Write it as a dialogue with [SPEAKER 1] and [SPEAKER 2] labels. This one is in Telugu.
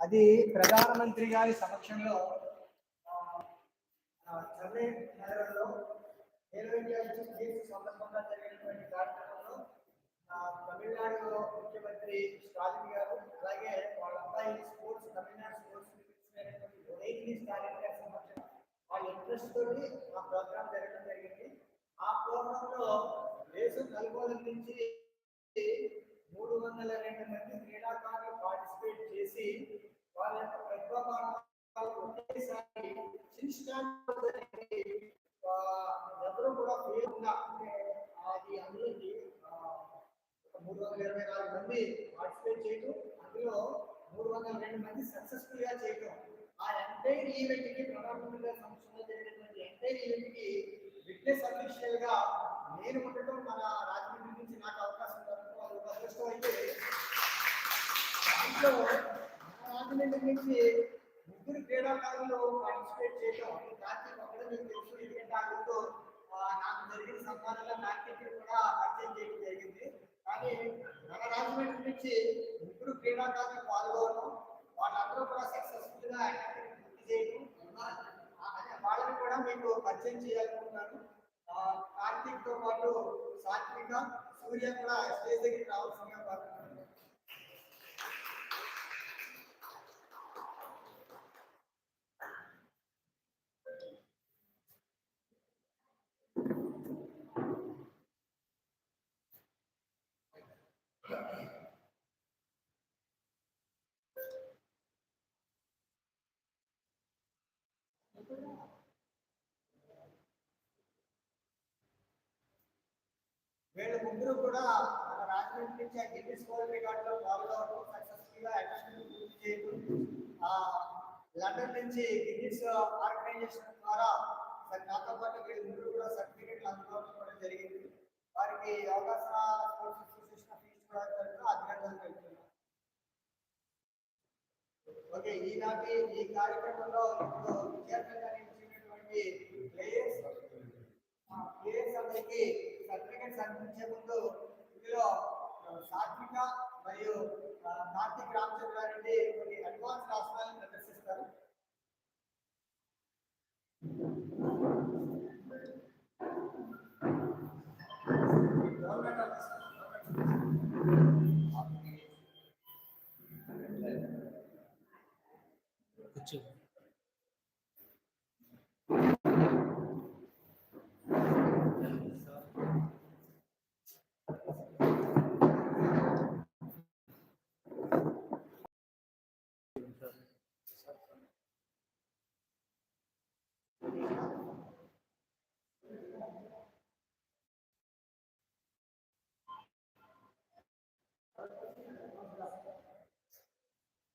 [SPEAKER 1] అది ప్రధానమంత్రి గారి సమక్షంలో ఆ, చెన్నై నగరంలో ఖేలో ఇండియా సందర్భంగా జరిగినటువంటి కార్యక్రమంలో తమిళనాడు ముఖ్యమంత్రి స్టాలిన్ గారు అలాగే వాళ్ళ అబ్బాయి స్పోర్ట్స్ తమిళనాడు స్పోర్ట్స్ స్టాలిన్ గారి సమక్షంలో వాళ్ళ ఇంట్రెస్ట్ తోటి ఆ ప్రోగ్రామ్ జరగడం జరిగింది. ఆ ప్రోగ్రామ్లో దేశం నలుమూలల నుంచి మూడు వందల రెండు మంది క్రీడాకారులు పార్టిసిపేట్ చేసి శిష్టాంతం ఎవరు కూడా ఫెయిల్ ఉన్నా అది అందులోకి మూడు వందల ఇరవై నాలుగు మంది పార్టిసిపేట్ చేయటం అందులో మూడు వందల రెండు మంది సక్సెస్ఫుల్గా చేయటం ఆ ఎంటైర్ ఈవెంట్కి ప్రధానమంత్రి గారి సంవత్సరంలో జరిగినటువంటి ఎంటైర్ ఈవెంట్కి విట్నెస్ అఫీషియల్గా నేను ఉండటం మన రాజమండ్రి నుంచి నాకు అవకాశం దొరకడం అది ఒక అదృష్టం అయితే దాంట్లో రాజమండ్రి నుంచి ముగ్గురు క్రీడాకారులు పార్టిసిపేట్ చేయడం కార్తీక్ అక్కడ మీకు తెలుసు ఎందుకంటే ఆ రోజు నాకు జరిగిన సంపాదనలో కార్తీక్ కూడా పరిచయం చేయడం జరిగింది. కానీ మన రాజమండ్రి నుంచి ముగ్గురు క్రీడాకారులు పాల్గొనడం వాళ్ళందరూ కూడా సక్సెస్ఫుల్గా పూర్తి చేయడం వాళ్ళని కూడా మీకు పరిచయం చేయాలనుకుంటున్నాను ఆ, కార్తీక్తో పాటు సాత్విక సూర్య కూడా స్టేజ్ దగ్గరికి రావాల్సిందిగా వీళ్ళ ముగ్గురు కూడా మన రాజమండ్రి నుంచి ఆ గిన్నీస్ వరల్డ్ రికార్డ్లో పాల్గొనడం సక్సెస్ఫుల్గా అటెంప్ట్ పూర్తి చేయడం ఆ లండన్ నుంచి గిన్నీస్ ఆర్గనైజేషన్ ద్వారా నాతో పాటు వీళ్ళ ముగ్గురు కూడా సర్టిఫికెట్లు అందుకోవడం కూడా జరిగింది. వారికి అవకాశ sports association of east Godavari అభినందనలు ఓకే ఈనాటి ఈ కార్యక్రమంలో ఇప్పుడు విద్యార్థులుగా నిలిచినటువంటి ప్లేయర్స్ ప్లేయర్స్ సర్టిఫికెట్స్ అందించే ముందు ఇందులో సాత్విక మరియు కార్తీక్ రామచంద్ర రామచంద్రారెడ్డి కొన్ని అడ్వాన్స్ రాష్ట్రాలను ప్రదర్శిస్తారు. గవర్నమెంట్ ఆఫీసర్,
[SPEAKER 2] જી